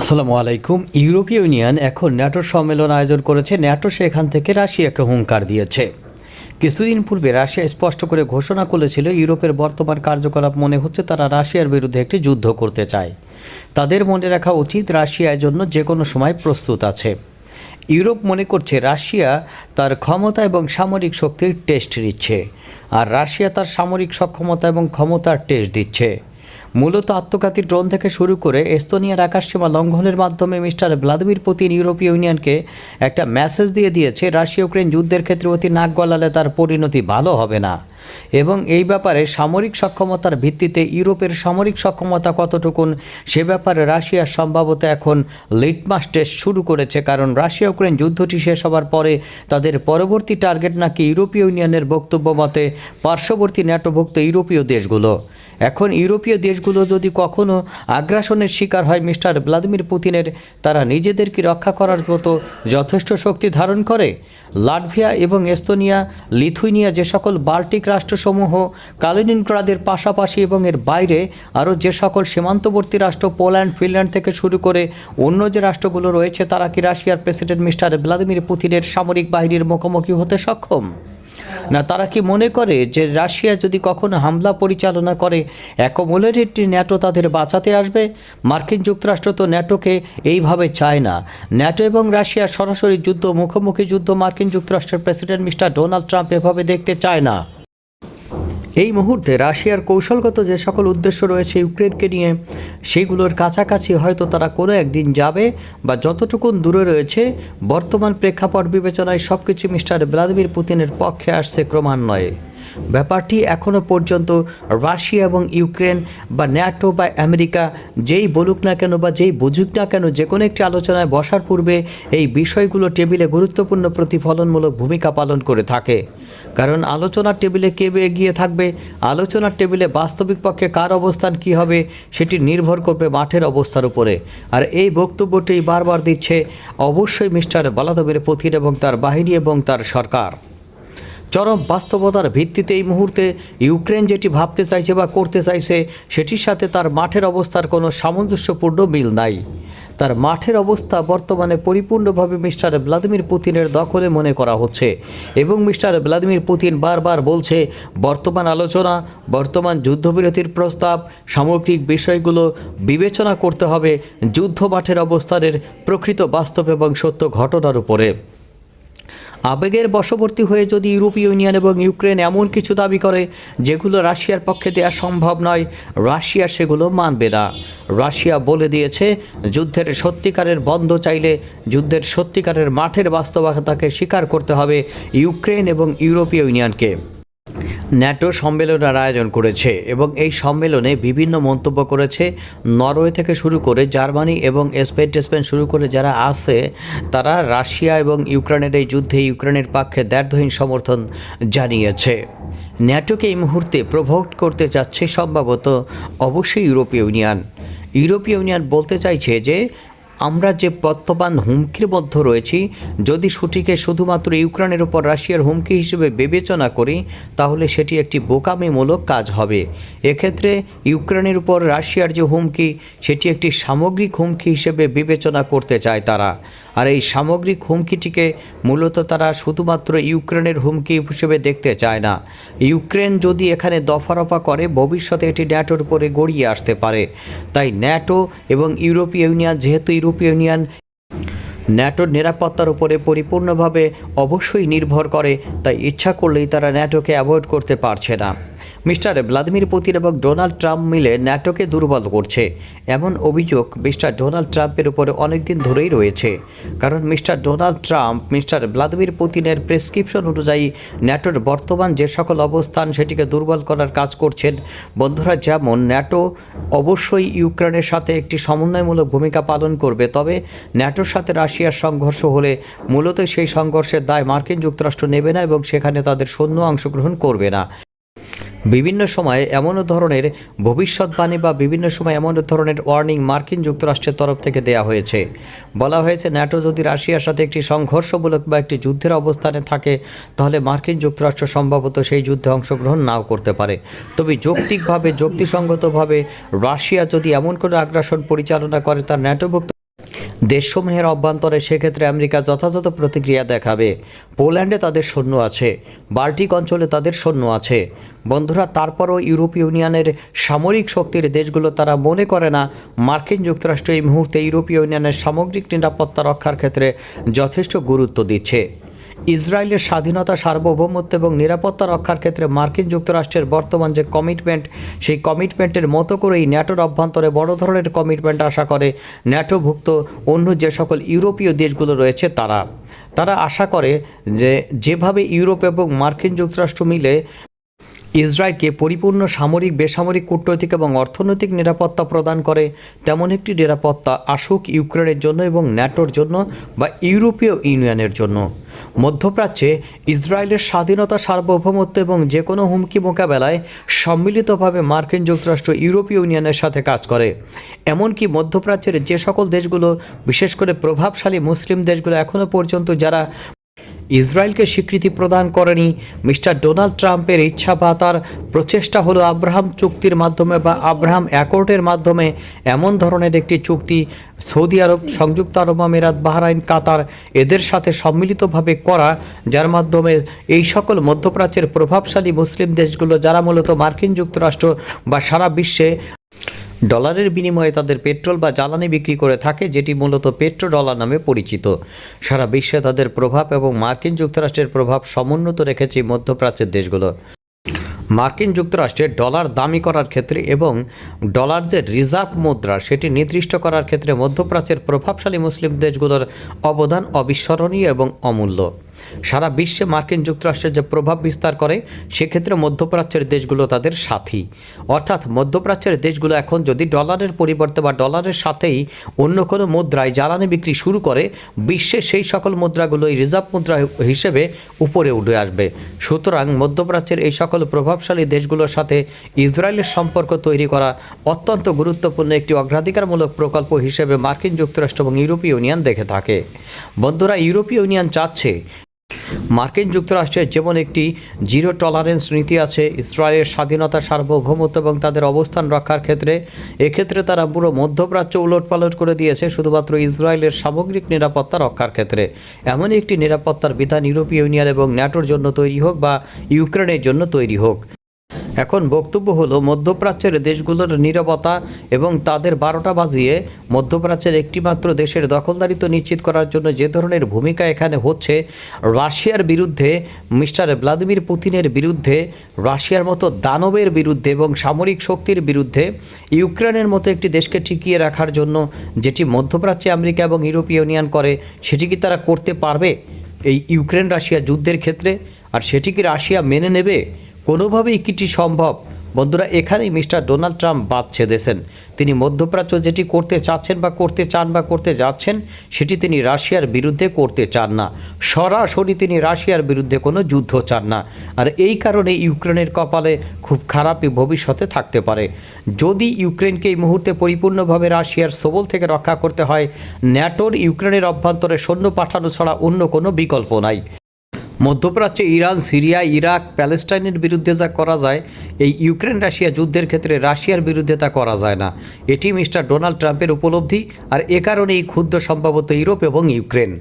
আসসালামু আলাইকুম। ইউরোপীয় ইউনিয়ন এখন ন্যাটোর সম্মেলন আয়োজন করেছে। ন্যাটো সেখান থেকে রাশিয়াকে হুঙ্কার দিয়েছে। কিছুদিন পূর্বে রাশিয়া স্পষ্ট করে ঘোষণা করেছিল, ইউরোপের বর্তমান কার্যকলাপ মনে হচ্ছে তারা রাশিয়ার বিরুদ্ধে একটি যুদ্ধ করতে চায়। তাদের মনে রাখা উচিত রাশিয়ার জন্য যে কোনো সময় প্রস্তুত আছে। ইউরোপ মনে করছে রাশিয়া তার ক্ষমতা এবং সামরিক শক্তির টেস্ট নিচ্ছে, আর রাশিয়া তার সামরিক সক্ষমতা এবং ক্ষমতার টেস্ট দিচ্ছে। মূলত আত্মঘাতী ড্রোন থেকে শুরু করে এস্তোনিয়ার আকাশসীমা লঙ্ঘনের মাধ্যমে মিস্টার ভ্লাদিমির পুতিন ইউরোপীয় ইউনিয়নকে একটা মেসেজ দিয়ে দিয়েছে রাশিয়া ইউক্রেন যুদ্ধের ক্ষেত্রে অতি নাক গলালে তার পরিণতি ভালো হবে না। এবং এই ব্যাপারে সামরিক সক্ষমতার ভিত্তিতে ইউরোপের সামরিক সক্ষমতা কতটুকুন, সে ব্যাপারে রাশিয়া সম্ভবত এখন লিটমাস টেস্ট শুরু করেছে, কারণ রাশিয়া ইউক্রেন যুদ্ধটি শেষ হওয়ার পরে তাদের পরবর্তী টার্গেট নাকি ইউরোপীয় ইউনিয়নের বক্তব্য মতে পার্শ্ববর্তী ন্যাটোভুক্ত ইউরোপীয় দেশগুলো। এখন ইউরোপীয় দেশগুলো যদি কখনো আগ্রাসনের শিকার হয় মিস্টার ভ্লাদিমির পুতিনের, তারা নিজেদেরকে রক্ষা করার মতো যথেষ্ট শক্তি ধারণ করে? লাটভিয়া এবং এস্তোনিয়া, লিথুইনিয়া যে সকল বাল্টিক রাষ্ট্রসমূহ, কালিনিনগ্রাদের পাশাপাশি এবং এর বাইরে আরও যে সকল সীমান্তবর্তী রাষ্ট্র পোল্যান্ড, ফিনল্যান্ড থেকে শুরু করে অন্য যে রাষ্ট্রগুলো রয়েছে, তারা কি রাশিয়ার প্রেসিডেন্ট মিস্টার ভ্লাদিমির পুতিনের সামরিক বাহিনীর মুখোমুখি হতে সক্ষম? না, তারা কি মনে করে যে রাশিয়া যদি কখনো হামলা পরিচালনা করে অ্যাকোমোলেটেডটি ন্যাটো তাদের বাঁচাতে আসবে? মার্কিন যুক্তরাষ্ট্র তো ন্যাটোকে এইভাবে চায় না। ন্যাটো এবং রাশিয়া সরাসরি যুদ্ধ, মুখোমুখি যুদ্ধ মার্কিন যুক্তরাষ্ট্রের প্রেসিডেন্ট মিস্টার ডোনাল্ড ট্রাম্প এভাবে দেখতে চায় না। এই মুহূর্তে রাশিয়ার কৌশলগত যে সকল উদ্দেশ্য রয়েছে ইউক্রেনকে নিয়ে, সেগুলোর কাছাকাছি হয়তো তারা কোনো একদিন যাবে বা যতটুকুন দূরে রয়েছে, বর্তমান প্রেক্ষাপট বিবেচনায় সবকিছু মিস্টার ভ্লাদিমির পুতিনের পক্ষে আসছে ক্রমান্বয়ে। ব্যাপারটি এখনও পর্যন্ত রাশিয়া এবং ইউক্রেন বা ন্যাটো বা আমেরিকা যেই বলুক না কেন বা যেই বুঝুক না কেন যে কোনো একটি আলোচনায় বসার পূর্বে এই বিষয়গুলো টেবিলে গুরুত্বপূর্ণ প্রতিফলনমূলক ভূমিকা পালন করে থাকে। কারণ আলোচনার টেবিলে কে এগিয়ে থাকবে? আলোচনার টেবিলে বাস্তবিক পক্ষে কার অবস্থান কি হবে? সেটি নির্ভর করবে মাঠের অবস্থার উপরে। আর এই বক্তব্যটি বারবার দিচ্ছে অবশ্যই মিস্টার বালাদবের পথির এবং তার বাহিনী এবং তার সরকার। চরম বাস্তবতার ভিত্তিতে এই মুহূর্তে ইউক্রেন যেটি ভাবতে চাইছে বা করতে চাইছে, সেটির সাথে তার মাঠের অবস্থার কোনো সামঞ্জস্যপূর্ণ মিল নাই। তার মাঠের অবস্থা বর্তমানে পরিপূর্ণভাবে মিস্টার ভ্লাদিমির পুতিনের দখলে মনে করা হচ্ছে এবং মিস্টার ভ্লাদিমির পুতিন বারবার বলছে, বর্তমান আলোচনা, বর্তমান যুদ্ধবিরতির প্রস্তাব, সামগ্রিক বিষয়গুলো বিবেচনা করতে হবে যুদ্ধ মাঠের অবস্থানের প্রকৃত বাস্তব এবং সত্য ঘটনার উপরে। আবেগের বশবর্তী হয়ে যদি ইউরোপীয় ইউনিয়ন এবং ইউক্রেন এমন কিছু দাবি করে, যেগুলো রাশিয়ার পক্ষে দেওয়া সম্ভব নয়, রাশিয়া সেগুলো মানবে না। রাশিয়া বলে দিয়েছে, যুদ্ধের সত্যিকারের বন্ধ চাইলে যুদ্ধের সত্যিকারের মাঠের বাস্তবতাকে স্বীকার করতে হবে ইউক্রেন এবং ইউরোপীয় ইউনিয়নকে। ন্যাটো সম্মেলনের আয়োজন করেছে এবং এই সম্মেলনে বিভিন্ন মন্তব্য করেছে। নরওয়ে থেকে শুরু করে জার্মানি এবং স্পেন টেসপেন শুরু করে যারা আছে, তারা রাশিয়া এবং ইউক্রেনের এই যুদ্ধে ইউক্রেনের পক্ষে দ্ব্যর্থহীন সমর্থন জানিয়েছে। ন্যাটোকে এই মুহূর্তে প্রভোট করতে যাচ্ছে সম্ভবত অবশ্যই ইউরোপীয় ইউনিয়ন। ইউরোপীয় ইউনিয়ন বলতে চাইছে যে আমরা যে প্রত্যবান হুমকির মধ্যে রয়েছি, যদি সুটিকে শুধুমাত্র ইউক্রেনের উপর রাশিয়ার হুমকি হিসেবে বিবেচনা করি, তাহলে সেটি একটি বোকামিমূলক কাজ হবে। এক্ষেত্রে ইউক্রেনের উপর রাশিয়ার যে হুমকি, সেটি একটি সামগ্রিক হুমকি হিসেবে বিবেচনা করতে চায় তারা। আর এই সামগ্রিক হুমকিটিকে মূলত তারা শুধুমাত্র ইউক্রেনের হুমকি হিসেবে দেখতে চায় না। ইউক্রেন যদি এখানে দফারফা করে, ভবিষ্যতে এটি ন্যাটোর উপরে গড়িয়ে আসতে পারে। তাই ন্যাটো এবং ইউরোপীয় ইউনিয়ন, যেহেতু ইউরোপীয় ইউনিয়ন ন্যাটোর নিরাপত্তার উপরে পরিপূর্ণভাবে অবশ্যই নির্ভর করে, তাই ইচ্ছা করলেই তারা ন্যাটোকে অ্যাভয়েড করতে পারছে না। মিস্টার ভ্লাদিমির পুতিন এবং ডোনাল্ড ট্রাম্প মিলে ন্যাটোকে দুর্বল করছে। এমন অভিযোগ মিস্টার ডোনাল্ড ট্রাম্পের উপরে অনেকদিন ধরেই রয়েছে। কারণ mister Donald Trump, mister Vladimir পুতিনের প্রেসক্রিপশন অনুযায়ী ন্যাটোর বর্তমান যে সকল অবস্থান সেটিকে দুর্বল করার কাজ করছেন, বন্ধুরা যেমন ন্যাটো অবশ্যই ইউক্রেনের সাথে একটি সমন্বয়মূলক ভূমিকা পালন করবে, তবে ন্যাটোর সাথে রাশিয়ার সংঘর্ষ হলে মূলত সেই সংঘর্ষের দায় মার্কিন যুক্তরাষ্ট্র নেবে না এবং সেখানে তাদের সৈন্য অংশগ্রহণ করবে না। বিভিন্ন সময়ে এমন ধরনের ভবিষ্যৎবাণী বা বিভিন্ন সময় এমন ধরনের ওয়ার্নিং মার্কিন যুক্তরাষ্ট্রের তরফ থেকে দেয়া হয়েছে। বলা হয়েছে, ন্যাটো যদি রাশিয়ার সাথে একটি সংঘর্ষমূলক বা একটি যুদ্ধের অবস্থানে থাকে, তাহলে মার্কিন যুক্তরাষ্ট্র সম্ভবত সেই যুদ্ধে অংশগ্রহণ নাও করতে পারে। তবে যৌক্তিকভাবে, যুক্তিসঙ্গতভাবে রাশিয়া যদি এমন কোনো আগ্রাসন পরিচালনা করে তার ন্যাটোভুক্ত দেশসমূহের অভ্যন্তরে সেক্ষেত্রে আমেরিকা যথাযথ প্রতিক্রিয়া দেখাবে। পোল্যান্ডে তাদের সৈন্য আছে, বাল্টিক অঞ্চলে তাদের সৈন্য আছে। বন্ধুরা, তারপরও ইউরোপ ইউনিয়নের সামরিক শক্তির দেশগুলো তারা মনে করে না, মার্কিন যুক্তরাষ্ট্র এই মুহূর্তে ইউরোপীয় ইউনিয়নের সামগ্রিক নিরাপত্তা রক্ষার ক্ষেত্রে যথেষ্ট গুরুত্ব দিচ্ছে। ইসরায়েলের স্বাধীনতা, সার্বভৌমত্ব এবং নিরাপত্তা রক্ষার ক্ষেত্রে মার্কিন যুক্তরাষ্ট্রের বর্তমান যে কমিটমেন্ট, সেই কমিটমেন্টের মতো করেই ন্যাটোর অভ্যন্তরে বড় ধরনের কমিটমেন্ট আশা করে ন্যাটোভুক্ত অন্য যে সকল ইউরোপীয় দেশগুলো রয়েছে তারা। তারা আশা করে যে যেভাবে ইউরোপ এবং মার্কিন যুক্তরাষ্ট্র মিলে ইসরায়েলকে পরিপূর্ণ সামরিক, বেসামরিক কূটনৈতিক এবং অর্থনৈতিক নিরাপত্তা প্রদান করে, তেমন একটি নিরাপত্তা আসুক ইউক্রেনের জন্য এবং ন্যাটোর জন্য বা ইউরোপীয় ইউনিয়নের জন্য। মধ্যপ্রাচ্যে ইসরায়েলের স্বাধীনতা, সার্বভৌমত্ব এবং যে কোনো হুমকি মোকাবেলায় সম্মিলিতভাবে মার্কিন যুক্তরাষ্ট্র, ইউরোপীয় ইউনিয়নের সাথে কাজ করে। এমনকি মধ্যপ্রাচ্যের যে সকল দেশগুলো, বিশেষ করে প্রভাবশালী মুসলিম দেশগুলো এখনও পর্যন্ত যারা ইসরায়েলকে স্বীকৃতি প্রদান করেনি। মিস্টার ডোনাল্ড ট্রাম্পের ইচ্ছা বা তার প্রচেষ্টা হলো আব্রাহাম চুক্তির মাধ্যমে বা আব্রাহাম অ্যাকর্ডের মাধ্যমে। এমন ধরনের একটি চুক্তি সৌদি আরব, সংযুক্ত আরব আমিরাত, বাহরাইন, কাতার এদের সাথে সম্মিলিতভাবে করা, যার মাধ্যমে এই সকল মধ্যপ্রাচ্যের প্রভাবশালী মুসলিম দেশগুলো, যারা মূলত মার্কিন যুক্তরাষ্ট্র বা সারা বিশ্বে ডলারের বিনিময়ে তাদের পেট্রোল বা জ্বালানি বিক্রি করে থাকে, যেটি মূলত পেট্রো ডলার নামে পরিচিত। সারা বিশ্বে তাদের প্রভাব এবং মার্কিন যুক্তরাষ্ট্রের প্রভাব সমুন্নত রেখেছে মধ্যপ্রাচ্যের দেশগুলো। মার্কিন যুক্তরাষ্ট্রের ডলার দামি করার ক্ষেত্রে এবং ডলার যে রিজার্ভ মুদ্রা, সেটি নির্দিষ্ট করার ক্ষেত্রে মধ্যপ্রাচ্যের প্রভাবশালী মুসলিম দেশগুলোর অবদান অবিস্মরণীয় এবং অমূল্য। সারা বিশ্বে মার্কিন যুক্তরাষ্ট্রের যে প্রভাব বিস্তার করে, সেক্ষেত্রে মধ্যপ্রাচ্যের দেশগুলো তাদের সাথী। অর্থাৎ মধ্যপ্রাচ্যের দেশগুলো এখন যদি ডলারের পরিবর্তে বা ডলারের সাথেই অন্য কোনো মুদ্রায় জ্বালানি বিক্রি শুরু করে, বিশ্বে সেই সকল মুদ্রাগুলো এই রিজার্ভ মুদ্রা হিসেবে উপরে উঠে আসবে। সুতরাং মধ্যপ্রাচ্যের এই সকল প্রভাবশালী দেশগুলোর সাথে ইসরায়েলের সম্পর্ক তৈরি করা অত্যন্ত গুরুত্বপূর্ণ একটি অগ্রাধিকারমূলক প্রকল্প হিসেবে মার্কিন যুক্তরাষ্ট্র এবং ইউরোপীয় ইউনিয়ন দেখে থাকে। বন্ধুরা, ইউরোপীয় ইউনিয়ন চাচ্ছে মার্কিন যুক্তরাষ্ট্রের যেমন একটি জিরো টলারেন্স নীতি আছে, ইসরায়েলের স্বাধীনতা, সার্বভৌমত্ব এবং তাদের অবস্থান রক্ষার ক্ষেত্রে, এক্ষেত্রে তারা পুরো মধ্যপ্রাচ্য উলটপালট করে দিয়েছে, শুধুমাত্র ইসরায়েলের সামগ্রিক নিরাপত্তা রক্ষার ক্ষেত্রে। এমন একটি নিরাপত্তার বিধান ইউরোপীয় ইউনিয়ন এবং ন্যাটোর জন্য তৈরি হোক বা ইউক্রেনের জন্য তৈরি হোক। এখন বক্তব্য হলো, মধ্যপ্রাচ্যের দেশগুলোর নিরবতা এবং তাদের বারোটা বাজিয়ে মধ্যপ্রাচ্যের একটিমাত্র দেশের দখলদারিত্ব নিশ্চিত করার জন্য যে ধরনের ভূমিকা এখানে হচ্ছে, রাশিয়ার বিরুদ্ধে, মিস্টার ভ্লাদিমির পুতিনের বিরুদ্ধে, রাশিয়ার মতো দানবের বিরুদ্ধে এবং সামরিক শক্তির বিরুদ্ধে, ইউক্রেনের মতো একটি দেশকে টিকিয়ে রাখার জন্য যেটি মধ্যপ্রাচ্যে আমেরিকা এবং ইউরোপীয় ইউনিয়ন করে, সেটি কি তারা করতে পারবে? এই ইউক্রেন রাশিয়া যুদ্ধের ক্ষেত্রে? আর সেটি কি রাশিয়া মেনে নেবে? কোনোভাবেই কিটি সম্ভব? বন্ধুরা, এখানেই মিস্টার ডোনাল্ড ট্রাম্প বাদ ছেদেছেন। তিনি মধ্যপ্রাচ্য যেটি করতে চাচ্ছেন বা করতে চান বা করতে যাচ্ছেন, সেটি তিনি রাশিয়ার বিরুদ্ধে করতে চান না। সরাসরি তিনি রাশিয়ার বিরুদ্ধে কোনো যুদ্ধ চান না। আর এই কারণে ইউক্রেনের কপালে খুব খারাপই ভবিষ্যতে থাকতে পারে। যদি ইউক্রেনকে এই মুহূর্তে পরিপূর্ণভাবে রাশিয়ার সবল থেকে রক্ষা করতে হয়, ন্যাটোর ইউক্রেনের অভ্যন্তরে সৈন্য পাঠানো ছাড়া অন্য কোনো বিকল্প নাই। মধ্যপ্রাচ্যে ইরান, সিরিয়া, ইরাক, প্যালেস্টাইনের বিরুদ্ধে যা করা যায়, এই ইউক্রেন, রাশিয়া যুদ্ধের ক্ষেত্রে রাশিয়ার বিরুদ্ধে তা করা যায় না। এটি মিস্টার ডোনাল্ড ট্রাম্পের উপলব্ধি, আর এ কারণেই ক্ষুদ্র, সম্ভবত ইউরোপ এবং ইউক্রেন।